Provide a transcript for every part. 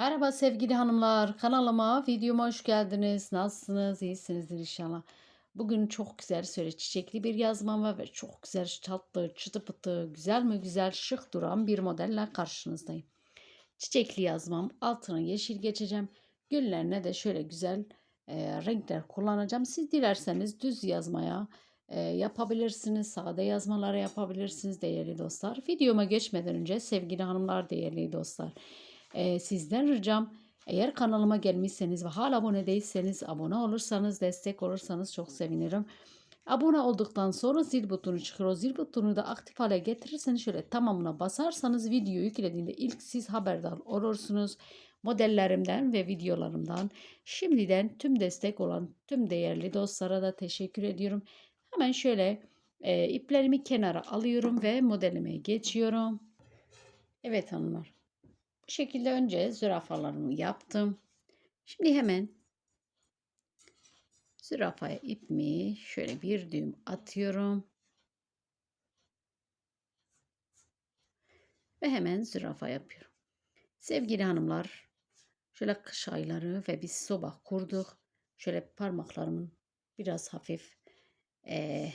Merhaba sevgili hanımlar, kanalıma, videoma hoş geldiniz. Nasılsınız? İyisinizdir inşallah. Bugün çok güzel, şöyle çiçekli bir yazmam ve çok güzel, tatlı, çıtı pıtı, güzel mi güzel, şık duran bir modelle karşınızdayım. Çiçekli yazmam, altına yeşil geçeceğim. Güllerine de şöyle güzel e, renkler kullanacağım. Siz dilerseniz düz yazmaya e, yapabilirsiniz, sade yazmalara yapabilirsiniz değerli dostlar. Videoma geçmeden önce sevgili hanımlar, değerli dostlar. Ee, sizden ricam eğer kanalıma gelmişseniz ve hala abone değilseniz abone olursanız destek olursanız çok sevinirim. Abone olduktan sonra zil butonu çıkıyor. O zil butonu da aktif hale getirirseniz şöyle tamamına basarsanız video yüklediğinde ilk siz haberdar olursunuz. Modellerimden ve videolarımdan şimdiden tüm destek olan tüm değerli dostlara da teşekkür ediyorum. Hemen şöyle e, iplerimi kenara alıyorum ve modelime geçiyorum. Evet hanımlar. Bu şekilde önce zürafalarımı yaptım. Şimdi hemen zürafaya ipimi şöyle bir düğüm atıyorum. Ve hemen zürafa yapıyorum. Sevgili hanımlar, şöyle kış ayları ve biz soba kurduk. Şöyle parmaklarımın biraz hafif e,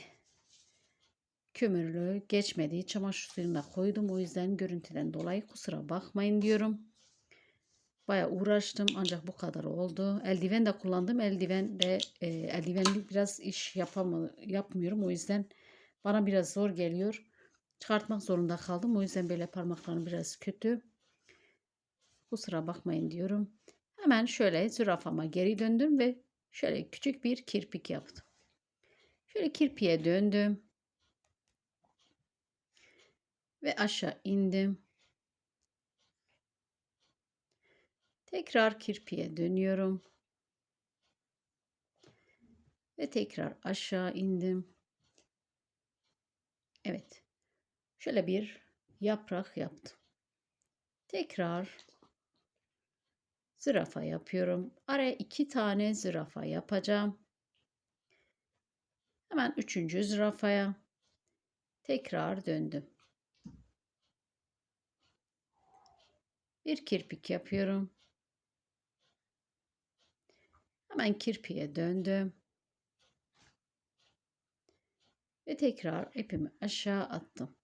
kömürlü geçmediği çamaşır suyuna koydum. O yüzden görüntüden dolayı kusura bakmayın diyorum. Baya uğraştım ancak bu kadar oldu. Eldiven de kullandım. Eldiven de e, eldivenli biraz iş yapama, yapmıyorum. O yüzden bana biraz zor geliyor. Çıkartmak zorunda kaldım. O yüzden böyle parmaklarım biraz kötü. Kusura bakmayın diyorum. Hemen şöyle zürafama geri döndüm ve şöyle küçük bir kirpik yaptım. Şöyle kirpiye döndüm. Ve aşağı indim. Tekrar kirpiye dönüyorum. Ve tekrar aşağı indim. Evet. Şöyle bir yaprak yaptım. Tekrar zürafa yapıyorum. Araya iki tane zürafa yapacağım. Hemen üçüncü zürafaya tekrar döndüm. Bir kirpik yapıyorum. Hemen kirpiye döndüm. Ve tekrar ipimi aşağı attım.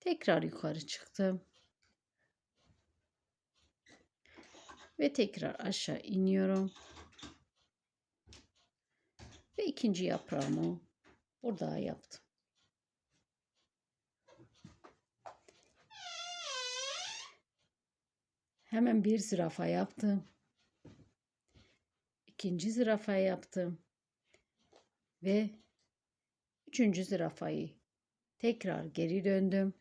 Tekrar yukarı çıktım. Ve tekrar aşağı iniyorum. Ve ikinci yaprağımı burada yaptım. Hemen bir zürafa yaptım. İkinci zürafa yaptım. Ve üçüncü zürafayı tekrar geri döndüm.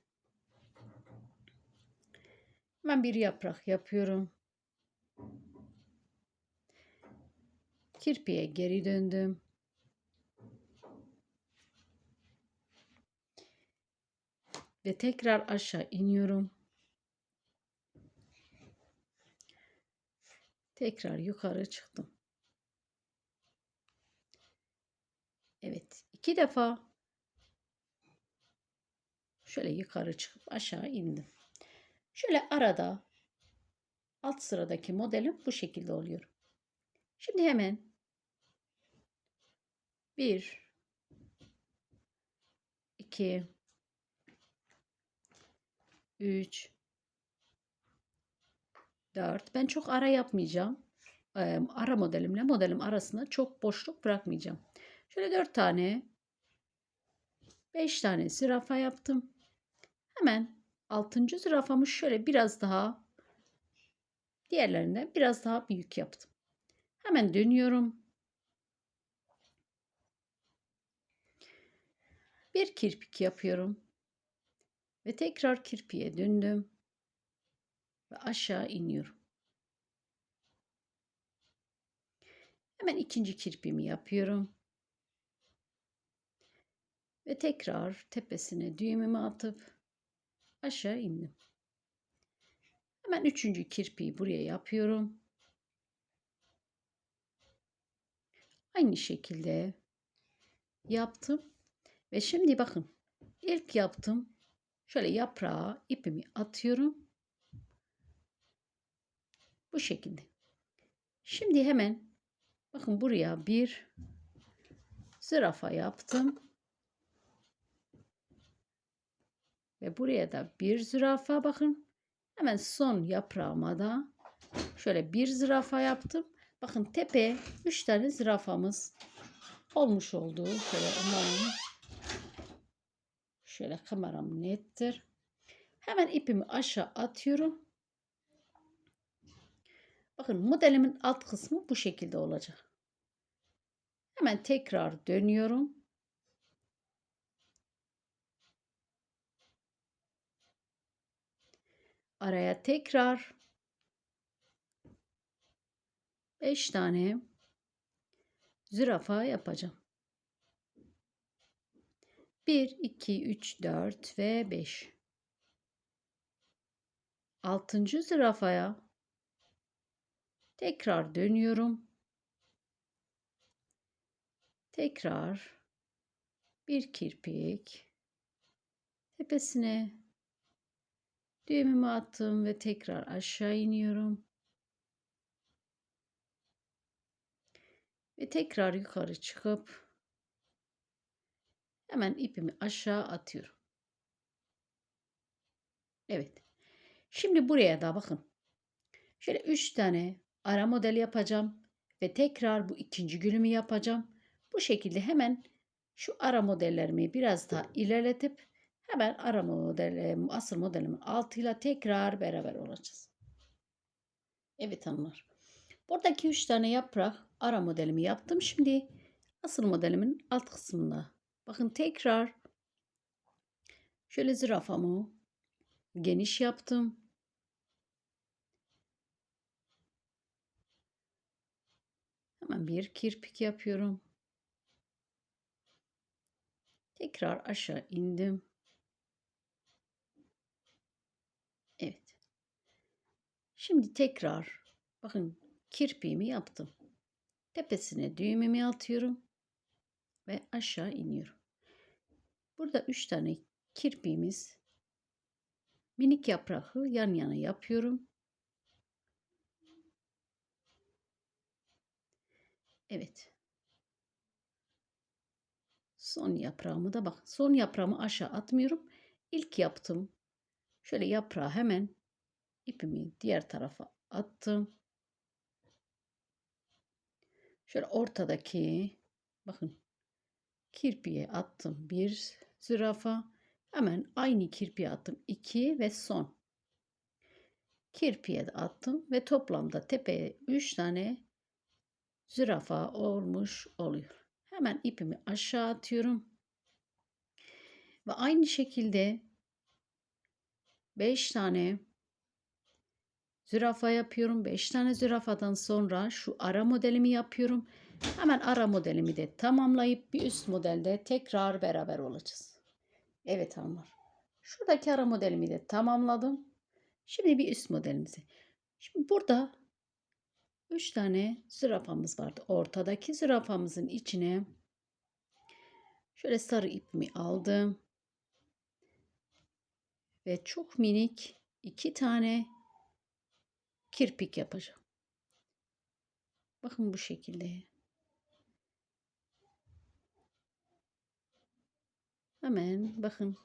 Hemen bir yaprak yapıyorum. Kirpiye geri döndüm. Ve tekrar aşağı iniyorum. Tekrar yukarı çıktım. Evet. iki defa şöyle yukarı çıkıp aşağı indim. Şöyle arada alt sıradaki modelim bu şekilde oluyor. Şimdi hemen bir iki üç 4. Ben çok ara yapmayacağım. ara modelimle modelim arasında çok boşluk bırakmayacağım. Şöyle 4 tane 5 tane zürafa yaptım. Hemen 6. zürafamı şöyle biraz daha diğerlerinden biraz daha büyük yaptım. Hemen dönüyorum. Bir kirpik yapıyorum. Ve tekrar kirpiye döndüm ve aşağı iniyorum. Hemen ikinci kirpimi yapıyorum. Ve tekrar tepesine düğümümü atıp aşağı indim. Hemen üçüncü kirpiyi buraya yapıyorum. Aynı şekilde yaptım. Ve şimdi bakın ilk yaptım. Şöyle yaprağa ipimi atıyorum Bu şekilde. Şimdi hemen bakın buraya bir zürafa yaptım. Ve buraya da bir zürafa bakın. Hemen son yaprağıma da şöyle bir zürafa yaptım. Bakın tepeye 3 tane zürafamız olmuş oldu. Şöyle umarım şöyle kameram nettir. Hemen ipimi aşağı atıyorum. Bakın modelimin alt kısmı bu şekilde olacak. Hemen tekrar dönüyorum. Araya tekrar 5 tane zürafa yapacağım. 1, 2, 3, 4 ve 5. Altıncı zürafaya tekrar dönüyorum. Tekrar bir kirpik tepesine düğümümü attım ve tekrar aşağı iniyorum. Ve tekrar yukarı çıkıp hemen ipimi aşağı atıyorum. Evet. Şimdi buraya da bakın. Şöyle 3 tane ara model yapacağım ve tekrar bu ikinci gülümü yapacağım. Bu şekilde hemen şu ara modellerimi biraz daha ilerletip hemen ara model, asıl modelimin altıyla tekrar beraber olacağız. Evet hanımlar. Buradaki 3 tane yaprak ara modelimi yaptım. Şimdi asıl modelimin alt kısmında. Bakın tekrar şöyle zürafamı geniş yaptım. Bir kirpik yapıyorum. Tekrar aşağı indim. Evet. Şimdi tekrar bakın kirpiğimi yaptım. Tepesine düğümümü atıyorum ve aşağı iniyorum. Burada üç tane kirpiğimiz minik yaprağı yan yana yapıyorum. Evet. Son yaprağımı da bak. Son yaprağımı aşağı atmıyorum. İlk yaptım. Şöyle yaprağı hemen ipimi diğer tarafa attım. Şöyle ortadaki bakın kirpiye attım bir zürafa. Hemen aynı kirpiye attım iki ve son. Kirpiye de attım ve toplamda tepeye üç tane zürafa olmuş oluyor. Hemen ipimi aşağı atıyorum. Ve aynı şekilde 5 tane zürafa yapıyorum. 5 tane zürafadan sonra şu ara modelimi yapıyorum. Hemen ara modelimi de tamamlayıp bir üst modelde tekrar beraber olacağız. Evet hanımlar. Şuradaki ara modelimi de tamamladım. Şimdi bir üst modelimizi. Şimdi burada 3 tane zürafamız vardı. Ortadaki zürafamızın içine şöyle sarı ipimi aldım. Ve çok minik iki tane kirpik yapacağım. Bakın bu şekilde. Hemen bakın.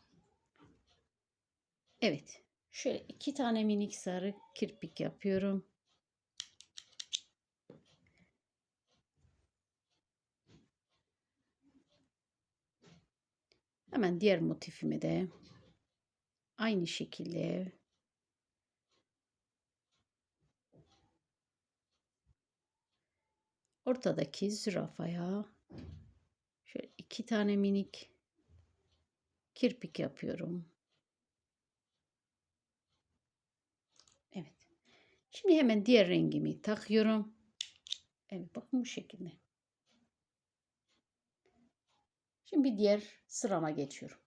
Evet. Şöyle iki tane minik sarı kirpik yapıyorum. Hemen diğer motifimi de aynı şekilde ortadaki zürafaya şöyle iki tane minik kirpik yapıyorum. Evet. Şimdi hemen diğer rengimi takıyorum. Evet bakın bu şekilde. Şimdi diğer sırama geçiyorum.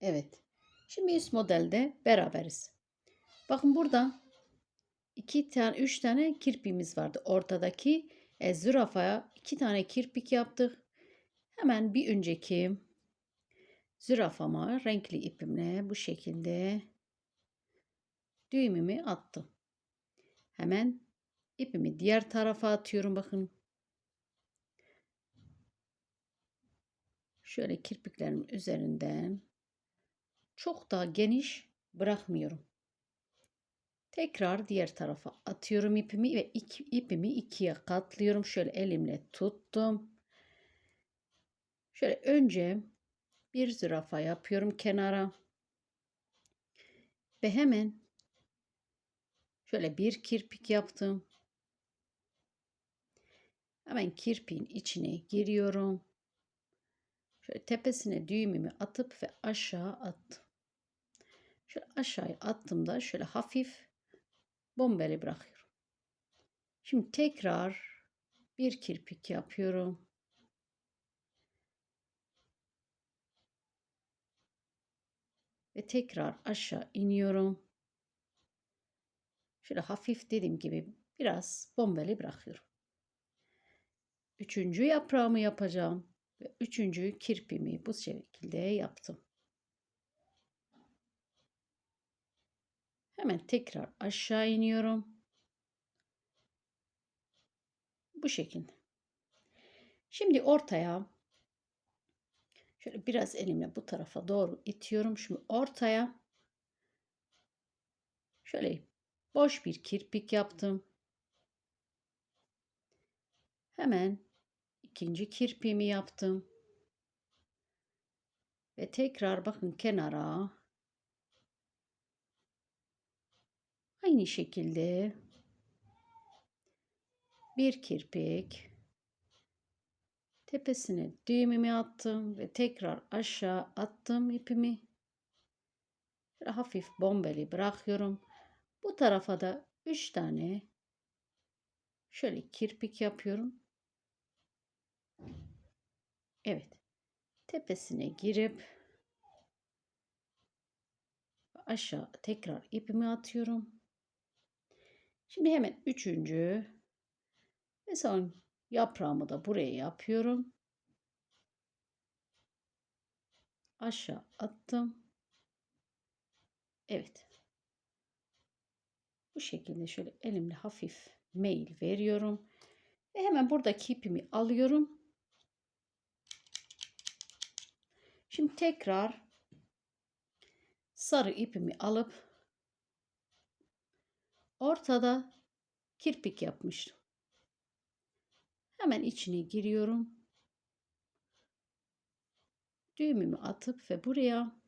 Evet. Şimdi üst modelde beraberiz. Bakın burada iki tane, üç tane kirpiğimiz vardı. Ortadaki e, zürafaya iki tane kirpik yaptık. Hemen bir önceki zürafama renkli ipimle bu şekilde düğümümü attım. Hemen ipimi diğer tarafa atıyorum bakın. Şöyle kirpiklerimin üzerinden çok daha geniş bırakmıyorum. Tekrar diğer tarafa atıyorum ipimi ve iki, ipimi ikiye katlıyorum. Şöyle elimle tuttum. Şöyle önce bir zürafa yapıyorum kenara. Ve hemen şöyle bir kirpik yaptım. Hemen kirpiğin içine giriyorum. Tepesine düğümümü atıp ve aşağı attım. Şöyle aşağıya attığımda şöyle hafif bombeli bırakıyorum. Şimdi tekrar bir kirpik yapıyorum. Ve tekrar aşağı iniyorum. Şöyle hafif dediğim gibi biraz bombeli bırakıyorum. Üçüncü yaprağımı yapacağım. Ve üçüncü kirpimi bu şekilde yaptım. Hemen tekrar aşağı iniyorum. Bu şekilde. Şimdi ortaya şöyle biraz elimle bu tarafa doğru itiyorum. Şimdi ortaya şöyle boş bir kirpik yaptım. Hemen ikinci kirpiğimi yaptım. Ve tekrar bakın kenara aynı şekilde bir kirpik tepesine düğümümü attım ve tekrar aşağı attım ipimi. Hafif bombeli bırakıyorum. Bu tarafa da 3 tane şöyle kirpik yapıyorum. Evet. Tepesine girip aşağı tekrar ipimi atıyorum. Şimdi hemen üçüncü ve son yaprağımı da buraya yapıyorum. Aşağı attım. Evet. Bu şekilde şöyle elimle hafif mail veriyorum. Ve hemen buradaki ipimi alıyorum. Şimdi tekrar sarı ipimi alıp ortada kirpik yapmıştım. Hemen içine giriyorum. Düğümümü atıp ve buraya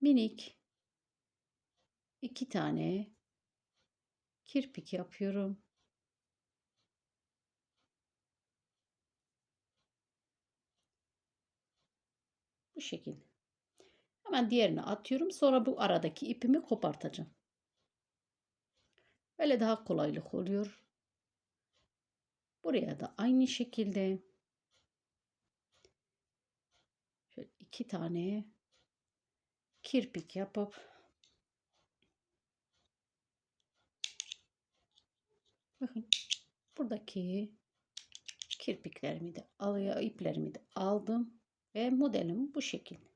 minik iki tane kirpik yapıyorum. Bu şekilde. Hemen diğerini atıyorum. Sonra bu aradaki ipimi kopartacağım. Böyle daha kolaylık oluyor. Buraya da aynı şekilde şöyle iki tane kirpik yapıp bakın buradaki kirpiklerimi de alıyor, iplerimi de aldım ve modelim bu şekilde.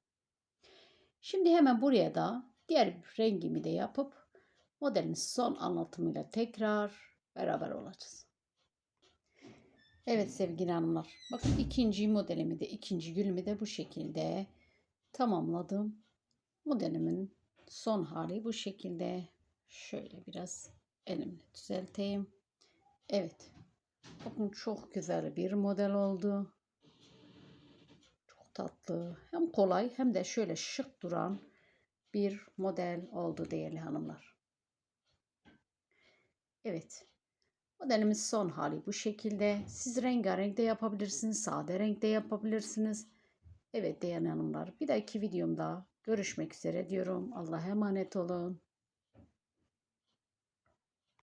Şimdi hemen buraya da diğer rengimi de yapıp modelin son anlatımıyla tekrar beraber olacağız. Evet sevgili hanımlar. Bakın ikinci modelimi de ikinci gülümü de bu şekilde tamamladım. Modelimin son hali bu şekilde. Şöyle biraz elimle düzelteyim. Evet. Bakın çok güzel bir model oldu tatlı, hem kolay hem de şöyle şık duran bir model oldu değerli hanımlar. Evet. Modelimiz son hali bu şekilde. Siz rengarenk de yapabilirsiniz. Sade renk de yapabilirsiniz. Evet değerli hanımlar. Bir dahaki videomda görüşmek üzere diyorum. Allah'a emanet olun.